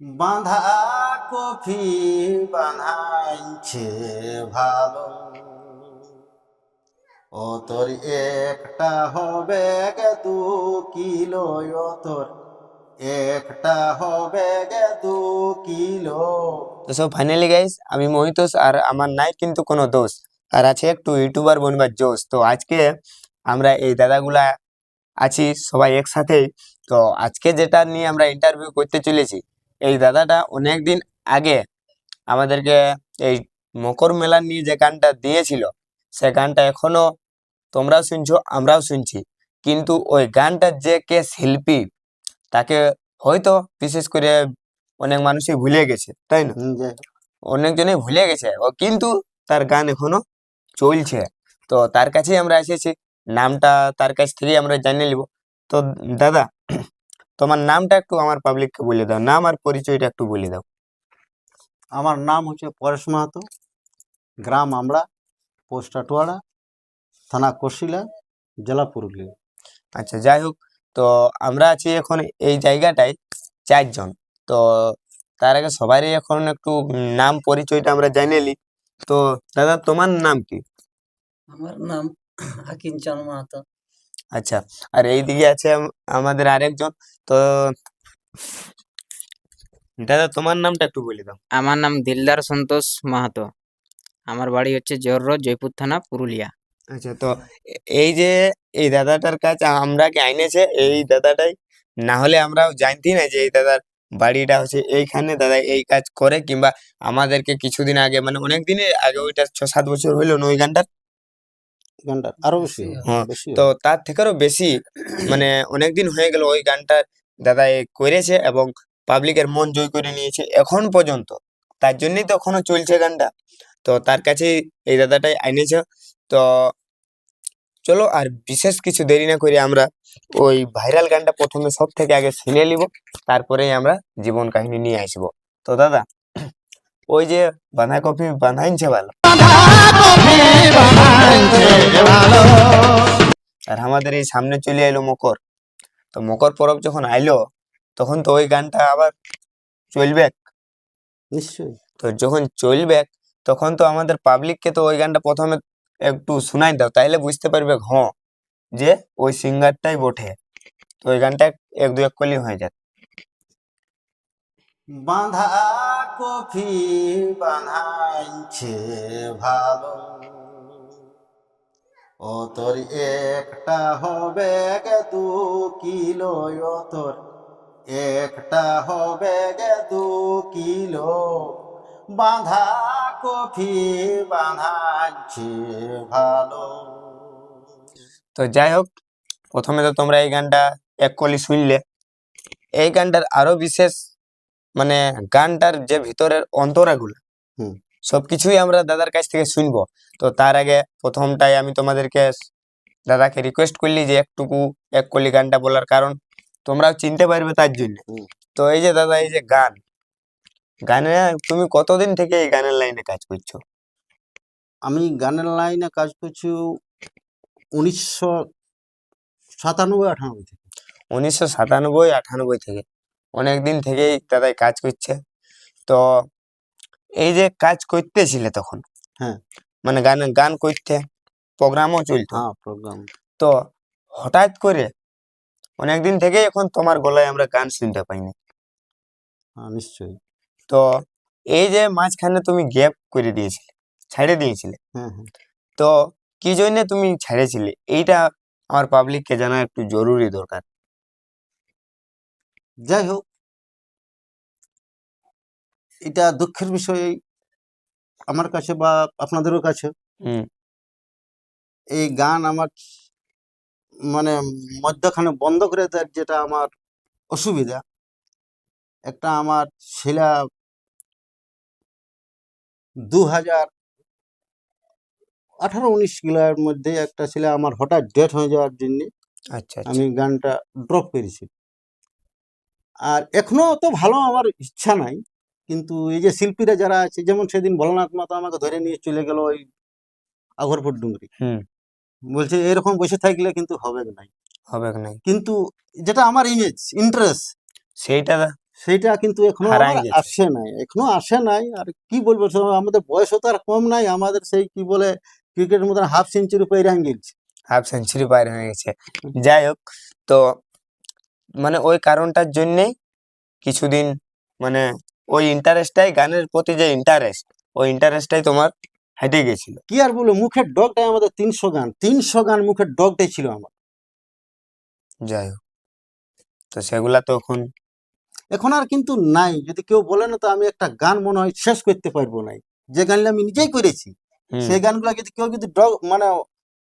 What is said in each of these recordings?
বাঁধা কফি বাঁধাইছে ভালো। ও তোর একটা হবে গে দু কিলো, ও তোর একটা হবে গে দু কিলো। তো সব ফাইনালি গাইস আমি মহিতোষ আর আমার নাই কিন্তু কোনো দোষ। আর আছে একটু ইউটিউবার বনবার জোশ। তো আজকে আমরা এই দাদাগুলা আছি সবাই একসাথেই তো আজকে যেটা নিয়ে আমরা ইন্টারভিউ করতে চলেছি এই দাদাটা অনেক দিন আগে আমাদেরকে এই মকর মেলা নিয়ে যে গানটা দিয়েছিল সে গানটা এখনও তোমরাও শুনছো আমরাও শুনছি। কিন্তু ওই গানটার যে কে শিল্পী তাকে হয়তো বিশেষ করে অনেক মানুষই ভুলে গেছে তাই না? অনেকজনই ভুলে গেছে ও কিন্তু তার গান এখনও চলছে। তো তার কাছেই আমরা এসেছি নামটা তার কাছ থেকেই আমরা জানিয়ে নিব। তো দাদা তোমার নামটা একটু আমার পাবলিককে বলে দাও নাম আর পরিচয়টা একটু বলে দাও। আমার নাম হচ্ছে পরেশ মাহাতো গ্রাম আমরা পোস্ট আটোয়াড়া থানা কশিলা জেলা পুরুলিয়া। আচ্ছা যাই হোক তো আমরা আছি এখন এই জায়গাটায় চারজন। তো তার আগে সবারই এখন একটু নাম পরিচয়টা আমরা জানিয়ে নিই। তো দাদা তোমার নাম কি? আমার নাম হাকিম চান মাহাতো। আচ্ছা আর এইদিকে আছে আম- আমাদের আরেকজন। তো দাদা তোমার নামটা একটু বলে দাও। আমার নাম দিলদার সন্তোষ মাহাতো। আমার বাড়ি হচ্ছে জোররো জয়পুর থানা পুরুলিয়া। আচ্ছা তো এই যে এই দাদাটার কাছে আমরা কে আইনেছে? এই দাদাটাই? না হলে আমরাও জানতি না যে এই দাদার বাড়িটা হচ্ছে এইখানে। দাদা এই কাজ করে কিংবা আমাদেরকে কিছুদিন আগে মানে অনেক দিনের আগে ওইটা ছ সাত বছর হইল না ওই গানটার আরও বেশি হ্যাঁ, তো তার থেকেও বেশি মানে অনেকদিন হয়ে গেল ওই গানটা দাদা করেছে এবং পাবলিকের মন জয় করে নিয়েছে এখন পর্যন্ত। তার জন্যই তো এখনও চলছে গানটা। তো তার কাছেই এই দাদাটাই আইনেছে। তো চলো আর বিশেষ কিছু দেরি না করে আমরা ওই ভাইরাল গানটা প্রথমে সব থেকে আগে শুনে নিব তারপরেই আমরা জীবন কাহিনী নিয়ে আসব। তো দাদা ওই যে বাঁধাকপি বাঁধাইছে ভালো। আর আমাদের এই সামনে চলে এলো মকর। তো মকর পরব যখন আইলো তখন তো ওই গানটা আবার চলবে। নিশ্চয়ই। তো যখন চলবে তখন তো আমাদের পাবলিককে তো ওই গানটা প্রথমে একটু শোনাই দাও তাইলে বুঝতে পারবে হ যে ওই সিঙ্গারটাই বটে। তো ওই গানটা এক- এক দু এক কলি হয়ে যায় বাঁধা কফি বাঁধাইছে ভালো। ও তোর একটা হবে গে দু কিলো, ও তোর একটা হবে গে দু কিলো। বাঁধা কফি বাঁধাইছে ভালো। তো যাই হোক, প্রথমে তো তোমরা এই গানটা এক কলি শুনলে। এই গানটার আরও বিশেষ মানে গানটার যে ভিতরের অন্তরাগুলো। সবকিছুই আমরা দাদার কাছ থেকে শুনব। তো তার আগে প্রথমটাই আমি তোমাদেরকে দাদাকে রিকোয়েস্ট করলি যে একটুকু এক কলি গানটা বলার কারণ তোমরাও চিনতে পারবে তার জন্য। তো এই যে দাদা এই যে গান। গানে তুমি কতদিন থেকে এই গানের লাইনে কাজ করছ? আমি গানের লাইনে কাজ করছি উনিশশো সাতানব্বই আটানব্বই থেকে। উনিশশো সাতানব্বই আটানব্বই থেকে। অনেক দিন থেকেই দাদাই কাজ করছে। তো এই যে কাজ করতেছিলে তখন হ্যাঁ। মানে গান গান করতে প্রোগ্রামও চলতো। হ্যাঁ প্রোগ্রাম তো হঠাৎ করে অনেক দিন থেকেই এখন তোমার গলায় আমরা গান শুনতে পাইনি। হ্যাঁ নিশ্চয়ই। তো এই যে মাঝখানে তুমি গ্যাপ করে দিয়েছিলে ছেড়ে দিয়েছিলে। হ্যাঁ হ্যাঁ। তো কি জন্য তুমি ছেড়েছিলে? এইটা আমার পাবলিককে জানা একটু জরুরি দরকার। যাই হোক এটা দুঃখের বিষয় আমার কাছে বা আপনাদেরও কাছে। হুম। এই গান আমার মানে মধ্যখানে বন্ধ করে দেয় যেটা আমার অসুবিধা একটা আমার ছেলা দু হাজার আঠারো উনিশ কিলোর মধ্যে একটা ছেলে আমার হঠাৎ ডেট হয়ে যাওয়ার জন্য আচ্ছা আচ্ছা। আমি গানটা ড্রপ করেছি। আর এখনও তো ভালো আমার ইচ্ছা নাই। কিন্তু এই যে শিল্পীরা যারা আছে যেমন সেদিন ভোলানাথ মাতা আমাকে ধরে নিয়ে চলে গেল ওই আগরপুর হুম। বলছে এরকম বসে থাকলে কিন্তু হবে নাই। হবে নাই। কিন্তু যেটা আমার ইমেজ ইন্টারেস্ট সেইটা সেইটা কিন্তু এখনও। আসে নাই এখনও আসে নাই। আর কি বলব আমাদের বয়স তো আর কম নাই আমাদের সেই কি বলে ক্রিকেটের মতন হাফ সেঞ্চুরি গেছে। হাফ সেঞ্চুরি পার হয়ে গেছে। যাই হোক তো মানে ওই কারণটার জন্যেই কিছুদিন মানে ওই ইন্টারেস্টটাই গানের প্রতি যে ইন্টারেস্ট ওই ইন্টারেস্টটাই তোমার হেঁটে গেছিল। কি আর বলব মুখের ডগটাই আমাদের তিনশো গান তিনশো গান মুখের ডগটাই ছিল আমার। যাই হোক তো সেগুলা তো এখন এখন আর কিন্তু নাই যদি কেউ বলে না তো আমি একটা গান মনে হয় শেষ করতে পারব নাই। যে গানটা আমি নিজেই করেছি সেই গানগুলা যদি কেউ যদি ডগ মানে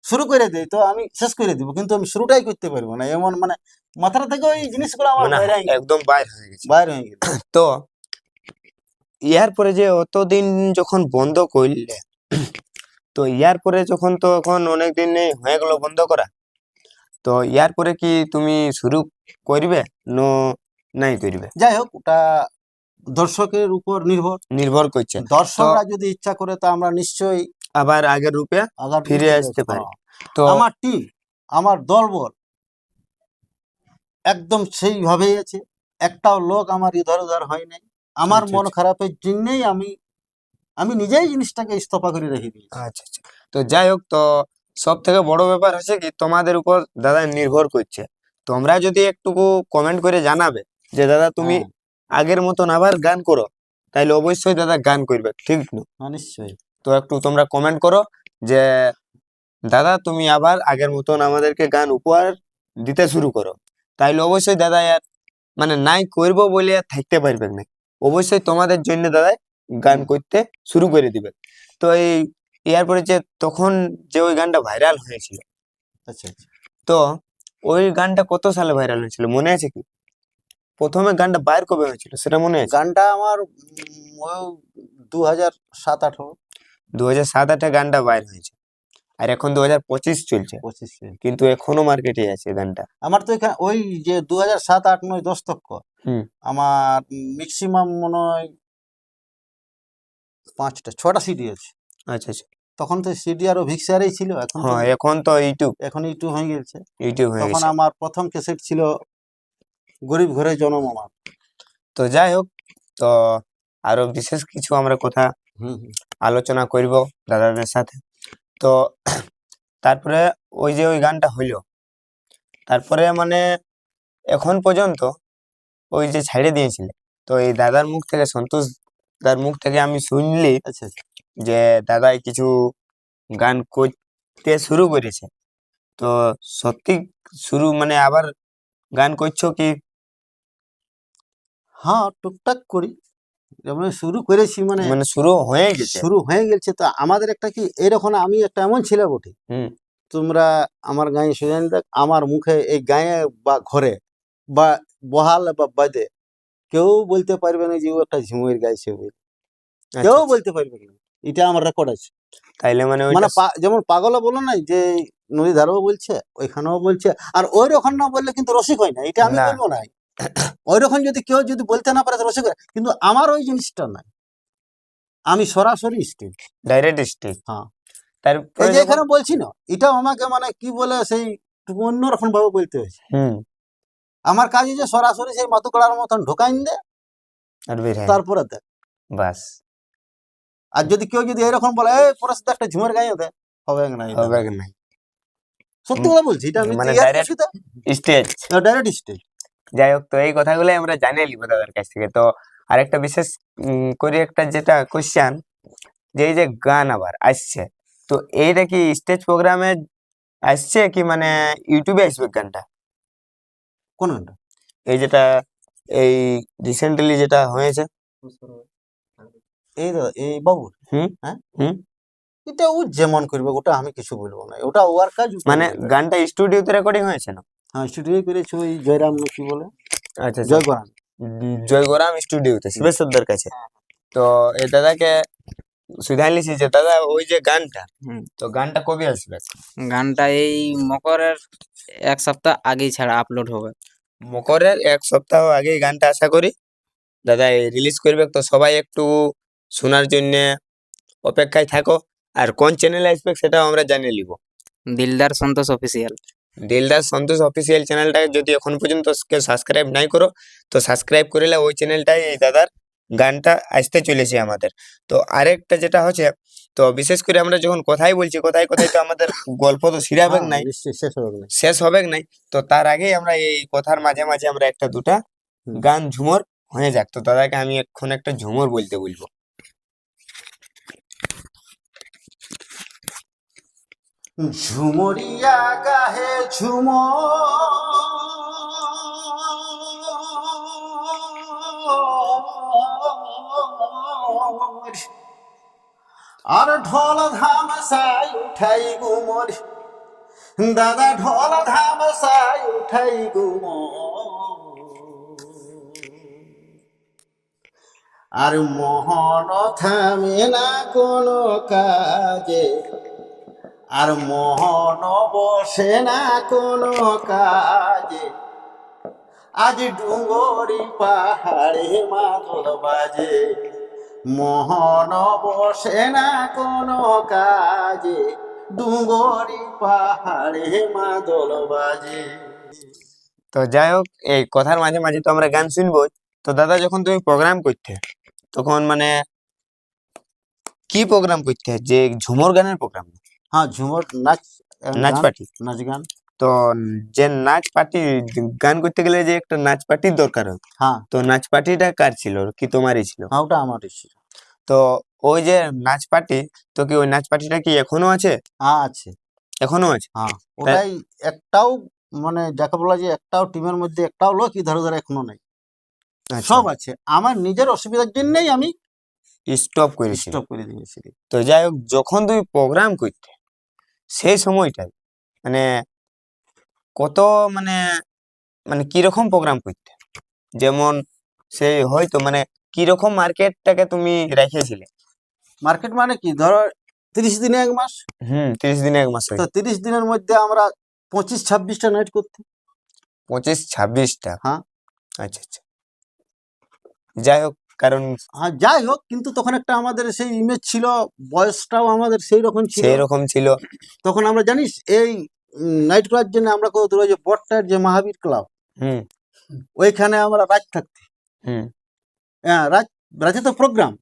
শুরু করে দেয় তো আমি শেষ করে দিব কিন্তু আমি শুরুটাই করতে পারব না। এমন মানে মাথাটা থেকে ওই জিনিসগুলো আমার একদম বাইর হয়ে গেছে। বাইরে হয়ে গেছে। তো ইয়ার পরে যে অতদিন যখন বন্ধ করলে তো ইয়ার পরে যখন তো এখন অনেক দিন হয়ে গেল বন্ধ করা তো ইয়ার পরে কি তুমি শুরু করবে ন নাই করবে? যাই হোক ওটা দর্শকের উপর নির্ভর। নির্ভর করছে। দর্শকরা যদি ইচ্ছা করে তো আমরা নিশ্চয়ই আবার আগের রূপে আগার ফিরে আসতে পারি। হ্যাঁ। তো আমার টিম আমার দলবল একদম সেইভাবেই আছে। একটাও লোক আমার ইধর উধার হয় নাই। আমার আচ্ছা, মন আচ্ছা। খারাপের জন্যই আমি আমি নিজেই জিনিসটাকে ইস্তফা করে রেখে দিই আচ্ছা আচ্ছা। তো যাই হোক তো সব থেকে বড় ব্যাপার হচ্ছে কি তোমাদের উপর দাদা নির্ভর করছে। তোমরা যদি একটুকু কমেন্ট করে জানাবে যে দাদা তুমি হ্যাঁ, আগের মতন আবার গান করো তাইলে অবশ্যই দাদা গান করবে ঠিক না? হ্যাঁ, নিশ্চয়ই। তো একটু তোমরা কমেন্ট করো যে দাদা তুমি আবার আগের মতন আমাদেরকে গান উপহার দিতে শুরু করো। তাইলে অবশ্যই দাদা আর মানে নাই করব বলে আর থাকতে পারবে না। অবশ্যই তোমাদের জন্য দাদা গান করতে শুরু করে দিবে তো এই এরপরে যে তখন যে ওই গানটা ভাইরাল হয়েছিল। আচ্ছা আচ্ছা। তো ওই গানটা কত সালে ভাইরাল হয়েছিল মনে আছে কি? প্রথমে গানটা বাইর কবে হয়েছিল সেটা মনে আছে? গানটা আমার দু হাজার সাত আঠারো। দু হাজার সাত আটে গানটা বাইর হয়েছে। আর এখন দু হাজার পঁচিশ চলছে। পঁচিশে কিন্তু এখনও মার্কেটে আছে গানটা। আমার তো এখানে ওই যে দু হাজার সাত আট নয় দশ আমার ম্যাক্সিমাম মনে হয় পাঁচটা ছটা সিডি আছে। আচ্ছা আচ্ছা। তখন তো সিডি আরও ভিক্সারেই ছিল এখন হ্যাঁ এখন তো ইউটিউব এখন ইউটিউব হয়ে গেছে। ইউটিউব হয়ে তখন আমার প্রথম ক্যাসেট ছিল গরিব ঘরে জনম আমার। তো যাই হোক তো আরও বিশেষ কিছু আমরা কথা হুম হুম। আলোচনা করব দাদাদের সাথে। তো তারপরে ওই যে ওই গানটা হইল। তারপরে মানে এখন পর্যন্ত ওই যে ছাড়ে দিয়েছিলে। তো এই দাদার মুখ থেকে সন্তোষ দার মুখ থেকে আমি শুনলি আচ্ছা আচ্ছা। যে দাদাই কিছু গান করতে শুরু করেছে। তো সত্যি শুরু মানে আবার গান করছ কি? হ্যাঁ টুকটাক করি। যেমন শুরু করেছি মানে মানে শুরু হয়ে গেছে। শুরু হয়ে গেছে তো আমাদের একটা কি এরকম আমি একটা এমন ছেলে বটে। তোমরা আমার গায়ে সুজানি দেখ আমার মুখে এই গায়ে বা ঘরে বা বহাল বা বাদে কেউ বলতে পারবে না যে ও একটা ঝিমুয়ের গাইছে আচ্ছা, কেউ আচ্ছা। বলতে পারবে না। এটা আমার রেকর্ড আছে। তাইলে মানে মানে যেমন পাগলও বলো না যে নদী ধারেও বলছে ওইখানেও বলছে আর ওই রকম না বললে কিন্তু রসিক হয় না। এটা আমি বলব না। ওই রকম যদি কেউ যদি বলতে না পারে তো রসিক হয়। কিন্তু আমার ওই জিনিসটা নাই আমি সরাসরি স্টেজ ডাইরেক্ট স্টেজ হ্যাঁ। তারপরে এই যে এখানে বলছি না এটাও আমাকে মানে কি বলে সেই অন্যরকম ভাবে বলতে হয়েছে। হুম। আমার কাজ যে সরাসরি সেই মাতুকড়ার মতন ঢোকাইন দে তারপরে দেখ বাস। আর যদি কেউ যদি এরকম বলে এই পরশ দা একটা ঝুমের গায়ে দে হবে না হবে নাই? সত্যি কথা বলছি এটা আমি মানে direct- স্টেজ ডাইরেক্ট স্টেজ যাই হোক তো এই কথাগুলো আমরা জানিয়ে নিব দাদার কাছ থেকে। তো আরেকটা বিশেষ করে একটা যেটা কোশ্চেন যে এই যে গান আবার আসছে তো এইটা কি স্টেজ প্রোগ্রামে আসছে কি মানে ইউটিউবে আসবে গানটা? কোন এই যেটা এই রিসেন্টলি যেটা হয়েছে। এই এই বাবুর হুম, হ্যাঁ? হুম। এটা ও যেমন করবে ওটা আমি কিছু বলব না। ওটা ওর কাজ মানে গানটা স্টুডিওতে রেকর্ডিং হয়েছে না? হ্যাঁ স্টুডিও করেছে ওই জয়রাম না কি বলে? আচ্ছা আচ্ছা। জয় করান উম, জয়গরাম স্টুডিওতে শিবেশ্বরদার কাছে তো এই দাদাকে সুধাই লিছি যে দাদা ওই যে গানটা হুম। তো গানটা কবে আসবে গানটা এই মকরের এক সপ্তাহ আগেই ছাড়া আপলোড হবে। মকরের এক সপ্তাহ আগেই গানটা আশা করি। দাদা রিলিজ করবে তো সবাই একটু শোনার জন্য অপেক্ষায় থাকো। আর কোন চ্যানেলে আসবে সেটাও আমরা জানিয়ে নিব। দিলদার সন্তোষ অফিসিয়াল দিলদার সন্তোষ অফিসিয়াল চ্যানেলটাকে যদি এখন পর্যন্ত কেউ সাবস্ক্রাইব নাই করো তো সাবস্ক্রাইব করিলে ওই চ্যানেলটাই এই দাদার গানটা আসতে চলেছে আমাদের। তো আরেকটা যেটা হচ্ছে তো বিশেষ করে আমরা যখন কথাই বলছি কথাই কথাই তো আমাদের গল্প তো সিরাবেক হ্যাঁ, নাই শেষ হবে শেষ হবে নাই তো তার আগেই আমরা এই কথার মাঝে মাঝে আমরা একটা দুটা গান ঝুমর হয়ে যাক। তো দাদাকে আমি এখন একটা ঝুমর বলতে বলব। ঝুমরিয়া গাহে ঝুমর আর ঢোল ধামসাই উঠাই গুমর। দাদা ঢোল ধামসাই উঠাই গুমর। আর মোহন থামে না কোনো কাজে। আর মোহন বসে না কোনো কাজে। আজ ডুঙ্গরি পাহাড়ে মাদল বাজে। মোহন বসে না কোনো কাজে। ডুঙ্গরি পাহাড়ে মাদল বাজে। তো যাই হোক, এই কথার মাঝে মাঝে তো আমরা গান শুনব। তো দাদা, যখন তুমি প্রোগ্রাম করতে, তখন মানে কি প্রোগ্রাম করতে? যে ঝুমর গানের প্রোগ্রাম হ্যাঁ ঝুমর নাচ নাচ পার্টি। নাচ গান। তো যে নাচ পার্টি গান করতে গেলে যে একটা নাচ পার্টির দরকার হয়। হ্যাঁ। তো নাচ পার্টিটা কার ছিল? কি তোমারই ছিল? হ্যাঁ ওটা আমার ছিল। তো ওই যে নাচ পার্টি তো কি ওই নাচ পার্টিটা কি এখনও আছে? হ্যাঁ আছে। এখনও আছে? হ্যাঁ ওটাই একটাও মানে যাকে বলা যায় একটাও টিমের মধ্যে একটাও লোক ধরে ধরে এখনও নাই। সব আছে। আমার নিজের অসুবিধার জন্যই আমি স্টপ করেছি স্টপ করে দিয়েছি। তো যাই হোক যখন তুমি প্রোগ্রাম করতে সেই সময়টাই। মানে কত মানে মানে কীরকম প্রোগ্রাম করতে? যেমন সেই হয়তো মানে কীরকম মার্কেটটাকে তুমি রেখেছিলে? মার্কেট মানে কি? ধরো তিরিশ দিনে এক মাস। হুম তিরিশ দিনে এক মাস তো তিরিশ দিনের মধ্যে আমরা পঁচিশ ছাব্বিশটা নাইট করতে পঁচিশ ছাব্বিশটা? হ্যাঁ। আচ্ছা আচ্ছা। যাই হোক কারণ হ্যাঁ যাই হোক কিন্তু তখন একটা আমাদের সেই ইমেজ ছিল বয়সটাও আমাদের সেই রকম ছিল। সেই রকম ছিল। তখন আমরা জানিস এই নাইট ক্লাবের জন্য আমরা কত দূর যে বটটার যে মহাবীর ক্লাব হুম। ওইখানে আমরা রাত থাকতি হুম। হ্যাঁ রাত রাতে তো প্রোগ্রাম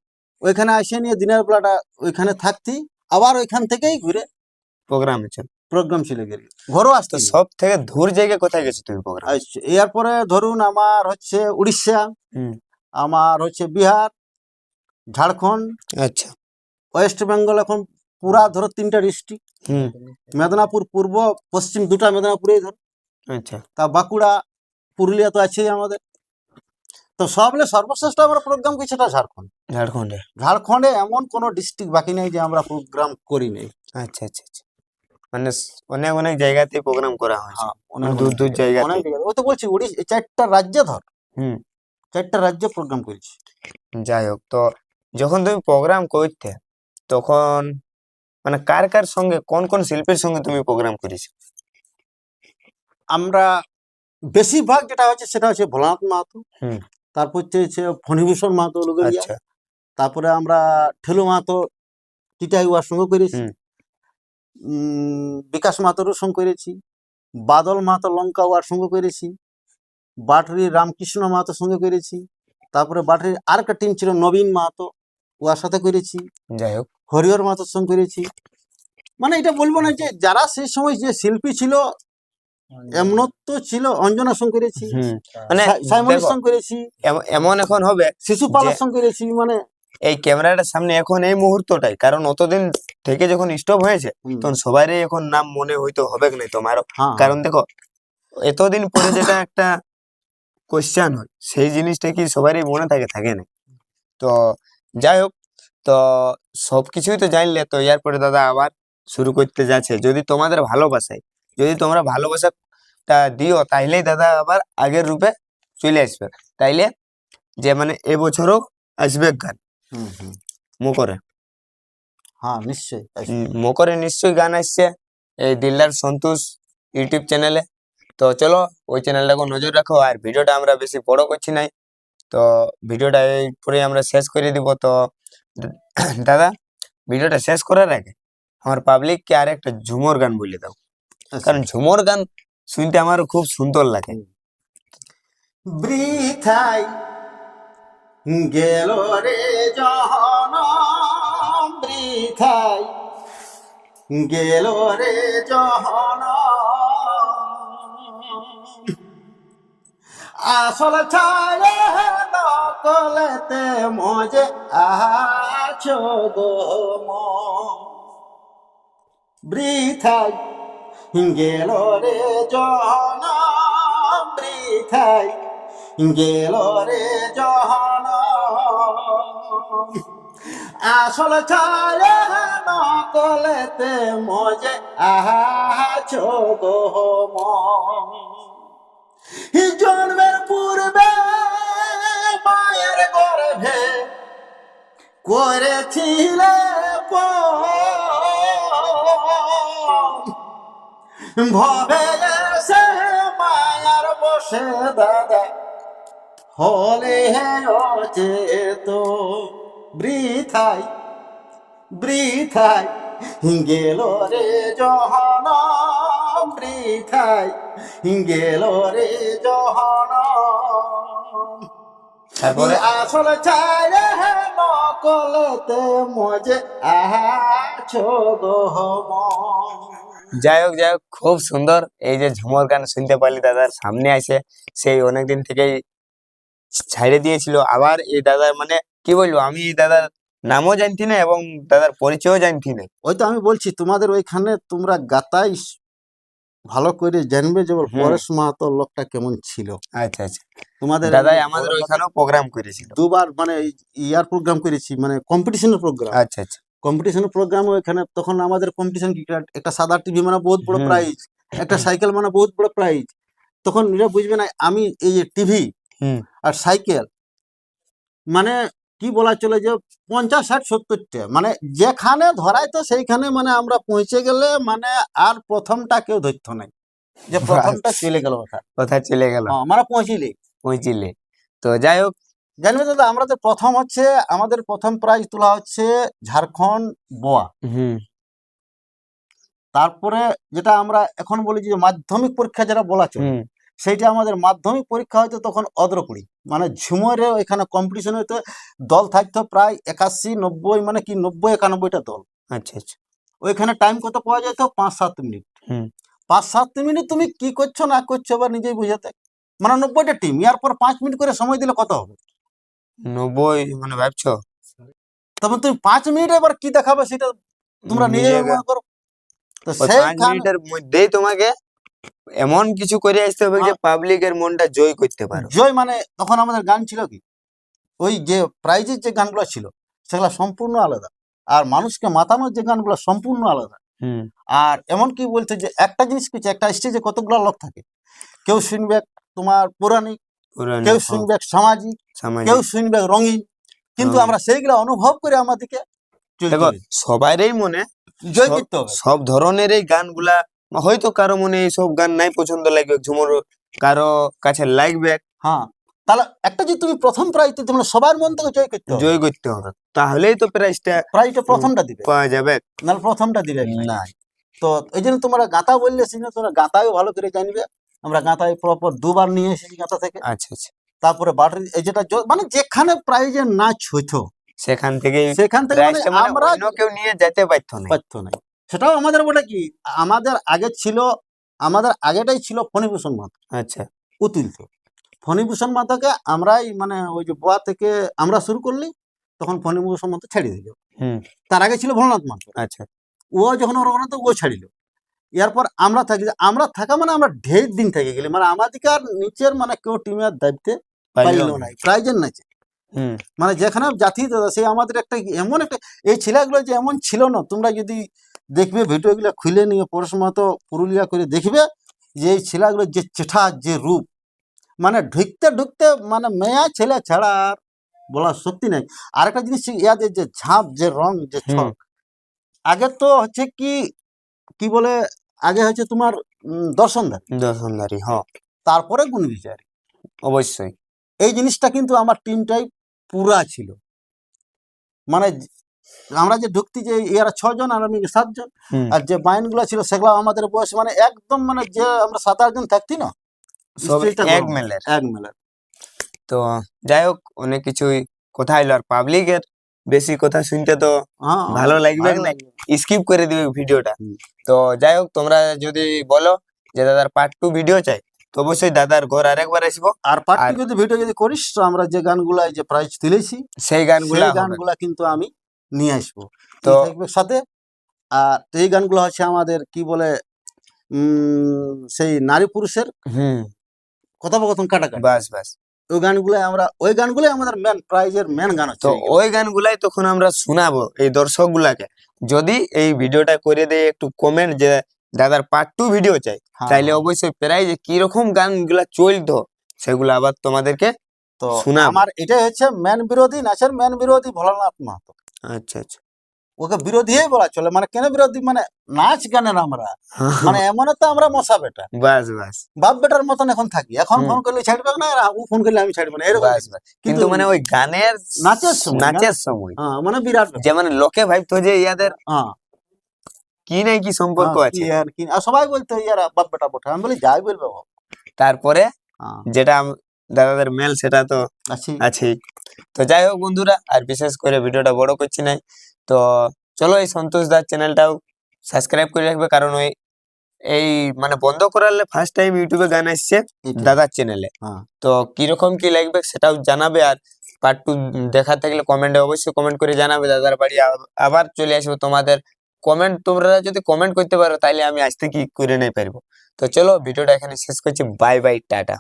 ওইখানে আসে নিয়ে দিনের বেলাটা ওইখানে থাকতি আবার ওইখান থেকেই ঘুরে প্রোগ্রাম আছে প্রোগ্রাম ছিল গেল। ঘরও আসতো সব থেকে দূর জায়গায় কোথায় গেছো তুমি প্রোগ্রাম আচ্ছা এরপরে ধরুন আমার হচ্ছে উড়িষ্যা। হুম। আমার হচ্ছে বিহার ঝাড়খণ্ড আচ্ছা। ওয়েস্ট বেঙ্গল এখন পুরা ধরো তিনটা ডিস্ট্রিক্ট হুম। মেদিনীপুর পূর্ব পশ্চিম দুটা মেদিনীপুরেই ধরো। আচ্ছা। তা বাঁকুড়া পুরুলিয়া তো আছেই আমাদের। তো সবলে সর্বশ্রেষ্ঠ আমরা প্রোগ্রাম করছি সেটা ঝাড়খণ্ড। ঝাড়খণ্ডে? ঝাড়খণ্ডে এমন কোনো ডিস্ট্রিক্ট বাকি নেই যে আমরা প্রোগ্রাম করি নাই। আচ্ছা আচ্ছা আচ্ছা। মানে অনেক অনেক জায়গাতে প্রোগ্রাম করা হয় হ্যাঁ, মানে দূর দূর জায়গাতে অনেক জায়গায়। ওই তো বলছি এই চারটা রাজ্যে ধর। হুম। চারটা রাজ্যে প্রোগ্রাম করেছি। যাই হোক তো যখন তুমি প্রোগ্রাম করতে তখন মানে কার কার সঙ্গে কোন কোন শিল্পীর সঙ্গে তুমি প্রোগ্রাম করেছ? আমরা বেশিরভাগ যেটা হচ্ছে সেটা হচ্ছে ভোলানাথ মাহাতো তারপর হচ্ছে ফণিভূষণ মাহাতো লুগেরিয়া আচ্ছা। তারপরে আমরা ঠেলু মাহাতো টিটাই উয়ার সঙ্গে করেছি। উম, বিকাশ মাহাতোরও সঙ্গে করেছি। বাদল মাহাতো লঙ্কা ওয়ার সঙ্গে করেছি। বাটরি রামকৃষ্ণ মাহাতোর সঙ্গে করেছি। তারপরে বাটরির আর একটা টিম ছিল নবীন মাহাতো উয়ার সাথে করেছি। যাই হোক। হরিহর মাহাতোর সঙ্গে করেছি। মানে এটা বলব না যে যারা সেই সময় যে শিল্পী ছিল এমনত্ব ছিল অঞ্জনার সঙ্গে করেছি। মানে সাইমনের সঙ্গে করেছি। এমন এখন হবে শিশুপালের সঙ্গে করেছি মানে এই ক্যামেরাটার সামনে এখন এই মুহূর্তটাই কারণ অতদিন থেকে যখন স্টপ হয়েছে তখন সবারই এখন নাম মনে হয়তো হবে না তোমারও? হ্যাঁ। কারণ দেখো এতদিন পরে যেটা একটা কোশ্চেন হয়। সেই জিনিসটা কি সবারই মনে থাকে থাকে না। তো যাই হোক তো সবকিছুই তো জানলে তো এরপরে দাদা আবার শুরু করতে যাচ্ছে। যদি তোমাদের ভালোবাসায় যদি তোমরা ভালোবাসাটা দিও তাইলেই দাদা আবার আগের রূপে চলে আসবে। তাইলে যে মানে এবছরও আসবে গান। হুম, হুম। মুখরে হ্যাঁ নিশ্চয়ই মকরে নিশ্চয়ই গান আসছে। এই দিলদার সন্তোষ ইউটিউব চ্যানেলে। তো চলো ওই চ্যানেলটাকে নজর রাখো আর ভিডিওটা আমরা বেশি বড় করছি নাই। তো ভিডিওটা এই পরে আমরা শেষ করে দিব। তো দাদা ভিডিওটা শেষ করার আগে আমার পাবলিককে আর একটা ঝুমর গান বলে দাও। কারণ ঝুমর গান শুনতে আমার খুব সুন্দর লাগে। বৃথাই গেল রে জহন বৃথাই গেল রে জহন। আসল ছায় নকলেতে মজে আছো গো। বৃথাই গেল রে জন বৃথাই গেল রে জন আসল ছায় নকলেতে মজে আছো গো মন। জন্মের পূর্বে মায়ের গর্ভে করেছিলে। ভবে এসে মায়ার বসে দাদা, হলে হে অচেত বৃথাই বৃথাই গেল রে জহন গেল রে জহন। তারপরে? আসল নকলতে মজে যাই হোক যাই হোক খুব সুন্দর। এই যে ঝুমর গান শুনতে পারলি দাদার সামনে আসে সেই অনেকদিন থেকেই ছাইড়ে দিয়েছিল। আবার এই দাদার মানে কি বলব আমি এই দাদার নামও জানতি না এবং দাদার পরিচয়ও জানতি না। ওই তো আমি বলছি তোমাদের ওইখানে তোমরা গাতাই ভালো করে জানবে যে পরেশ মাহাতো লোকটা কেমন ছিল। আচ্ছা আচ্ছা। তোমাদের দাদাই আমাদের পরেশ ওইখানেও প্রোগ্রাম করেছিল। দুবার মানে ইয়ার প্রোগ্রাম করেছি মানে কম্পিটিশনের প্রোগ্রাম আচ্ছা আচ্ছা। কম্পিটিশনের প্রোগ্রাম ওইখানে তখন আমাদের কম্পিটিশন কি একটা- একটা সাদা টিভি মানে বহুত বড় প্রাইজ একটা সাইকেল মানে বহুত বড় প্রাইজ তখন এরা বুঝবে না আমি এই যে টিভি আর সাইকেল মানে কি বলা চলে যে পঞ্চাশ ষাট সত্তরটা। মানে যেখানে ধরাই তো সেইখানে মানে আমরা পৌঁছে গেলে মানে আর প্রথমটা কেউ ধরতো নাই। যে প্রথমটা চলে গেল কথা। কোথায় চলে গেল? আমরা মানে পৌঁছিলে। পৌঁছিলে। তো যাই হোক। জানবে দাদা আমরা তো প্রথম হচ্ছে আমাদের প্রথম প্রাইজ তোলা হচ্ছে ঝাড়খণ্ড বোয়া হুম। তারপরে যেটা আমরা এখন বলি যে মাধ্যমিক পরীক্ষা যেটা বলা চলে সেইটা আমাদের মাধ্যমিক পরীক্ষা হয়তো তখন অদ্রকুড়ি মানে ঝুমরে এখানে কম্পিটিশন হইতো দল থাকতো প্রায় একাশি নব্বই মানে কি নব্বই একানব্বইটা দল। আচ্ছা আচ্ছা। ওইখানে টাইম কত পাওয়া যেত? পাঁচ সাত মিনিট। হুম। পাঁচ সাত মিনিট তুমি কি করছ না করছ এবার নিজেই বুঝাতে। মানে নব্বইটা টিম ইয়ার পর পাঁচ মিনিট করে সময় দিলে কত হবে? নব্বই মানে ভাবছ? তবে তুমি পাঁচ মিনিট এবার কি দেখাবে সেটা তোমরা নিজে করো। তো সেইখানে মিনিটের মধ্যেই তোমাকে এমন কিছু করে আসতে হবে যে পাবলিকের মনটা জয় করতে পারো। জয় মানে তখন আমাদের গান ছিল কি? ওই যে প্রাইজের যে গানগুলো ছিল সেগুলো সম্পূর্ণ আলাদা। আর মানুষকে মাতানোর যে গানগুলো সম্পূর্ণ আলাদা। আর এমন কি বলছে যে একটা জিনিস কি একটা স্টেজে কতগুলো লোক থাকে? কেউ শুনবে তোমার পৌরাণিক কেউ শুনবে সামাজিক। কেউ শুনবে রঙিন। কিন্তু আমরা সেইগুলো অনুভব করে আমাদেরকে। সবারই মনে জয় করতে হবে। সব ধরনের এই গানগুলা হয়তো কারও মনে এইসব গান নাই পছন্দ লাগবে ঝুমুর কারও কাছে লাগবে। হ্যাঁ তাহলে একটা যে তুমি প্রথম প্রাইজ তোমরা সবার মন থেকে জয় করতে হবে জয় করতে হবে তাহলেই তো প্রাইজটা প্রাইজটা প্রথমটা দিবে। পাওয়া যাবে। নাহলে প্রথমটা দিবে না। না। তো এই জন্য তোমরা গাঁথা বললে সেখানে তোমরা গাঁথাও ভালো করে জানবে। আমরা গাঁথায় প্রপার দুবার নিয়ে এসেছি গাঁথা থেকে। আচ্ছা আচ্ছা। তারপরে বাটারি এই যেটা মানে যেখানে প্রাইজের নাচ হইতো সেখান থেকে সেখান থেকে মানে মানে আমরা কেউ নিয়ে যেতে পারতো না। পারতো না। সেটাও আমাদের বলে কি? আমাদের আগে ছিল আমাদের আগেটাই ছিল ফণিভূষণ মাতা। আচ্ছা। উতুলত ফণিভূষণ মাতাকে আমরাই মানে ওই যে বোয়া থেকে আমরা শুরু করলি তখন ফণিভূষণ মাতা ছেড়ে দিল। তার আগে ছিল ভোলানাথ মাতা। আচ্ছা। ও যখন রঘুনাথ ও ছাড়িল। এরপর আমরা থাকি আমরা থাকা মানে আমরা ঢের দিন থেকে গেলি। মানে আমাদেরকে আর নিচের মানে কেউ টিমের দায়িত্বে পাইলো নাই প্রাইজের হুম মানে যেখানে জাতি দাদা সেই আমাদের একটা এমন একটা এই ছেলেগুলো যে এমন ছিল না তোমরা যদি দেখবে ভিডিওগুলো খুলে নিয়ে পড়াশোনা তো পুরুলিয়া করে দেখবে যে এই ছেলেগুলো যে চেঠা যে রূপ মানে ঢুকতে ঢুকতে মানে মেয়া ছেলে ছাড়া আর বলার শক্তি নেই। আরেকটা জিনিস ইয়াদের যে ঝাঁপ যে রং যে। ছক আগে তো হচ্ছে কি কি বলে আগে হচ্ছে তোমার উম, দর্শনদার দর্শনদারি হ। তারপরে গুণ বিচার অবশ্যই। এই জিনিসটা কিন্তু আমার টিমটাই পুরা ছিল। মানে আমরা যে ঢুকতি যে ইয়ারা ছজন আর আমি সাতজন আর যে বাইনগুলো ছিল সেগুলো আমাদের বয়স মানে একদম মানে যে আমরা সাত আটজন থাকতি না? সব এক। মেলের। এক মেলের। তো যাই হোক অনেক কিছুই কথা হইল আর পাবলিকের বেশি কথা শুনতে তো হ্যাঁ ভালো লাগবে না? স্কিপ করে দিবে ভিডিওটা। তো যাই হোক তোমরা যদি বলো যে দাদার পার্ট টু ভিডিও চাই তো অবশ্যই দাদার ঘর আরেকবার আসব। আর পার্টি যদি ভিডিও যদি করিস তো আমরা যে গানগুলা যে প্রাইজ তুলেছি সেই গানগুলা। গানগুলা কিন্তু আমি নিয়ে আসব। তো সাথে। আর এই গানগুলো হচ্ছে আমাদের কি বলে সেই নারী পুরুষের কথোপকথন কাটাকাটি। বাস বাস। ওই গানগুলো আমরা ওই গানগুলোই আমাদের মেন প্রাইজের মেন গান তো ওই গানগুলাই তখন আমরা শোনাবো এই দর্শক গুলাকে যদি এই ভিডিওটা করে দেয় একটু কমেন্ট যে দাদার পার্ট টু ভিডিও চাই। হ্যাঁ, তাইলে হ্যাঁ। অবশ্যই প্রায় যে কীরকম গানগুলা চলতো সেগুলো আবার তোমাদেরকে তো শোনাবো। আমার এটাই হচ্ছে ম্যান বিরোধী নাচের ম্যান বিরোধী ভোলানাথ মাহাতো। আচ্ছা আচ্ছা। ওকে বিরোধীই বলা চলে। মানে কেন বিরোধী? মানে নাচ গানের আমরা। মানে এমন তো আমরা মশা বেটা। বাস বাস। বাপ বেটার মতন এখন থাকি। এখন ফোন করলে ছাড়বে না আর ও ফোন করলে আমি ছাড়বো না এরকম কিন্তু মানে ওই গানের নাচের সময়, নাচের সময়। হ্যাঁ মানে বিরাট। যে মানে লোকে ভাবতো যে ইয়াদের হ্যাঁ। কি নাই কি সম্পর্ক হ্যাঁ, আছে? আর কি আর সবাই বলতো ইয়ারা বাপ বেটা বটে। আমি বলি যাই বলবে তারপরে হ্যাঁ। যেটা দাদাদের মেল সেটা তো আছি। আছেই। তো যাই হোক বন্ধুরা আর বিশেষ করে ভিডিওটা বড় করছি নাই। তো চলো এই সন্তোষ দাস চ্যানেলটাও সাবস্ক্রাইব করে রাখবে কারণ ওই এই মানে বন্ধ করালে ফার্স্ট টাইম ইউটিউবে গান আসছে। দাদার চ্যানেলে। তো কীরকম কি লাগবে সেটাও জানাবে আর পার্ট টু দেখা থাকলে কমেন্টে অবশ্যই কমেন্ট করে জানাবে দাদার বাড়ি আবার চলে আসব তোমাদের কমেন্ট তোমরা যদি কমেন্ট করতে পারো তাহলে আমি আজ থেকে করে নিয়ে পারব। তো চলো ভিডিওটা এখানে শেষ করছি। Bye bye tata.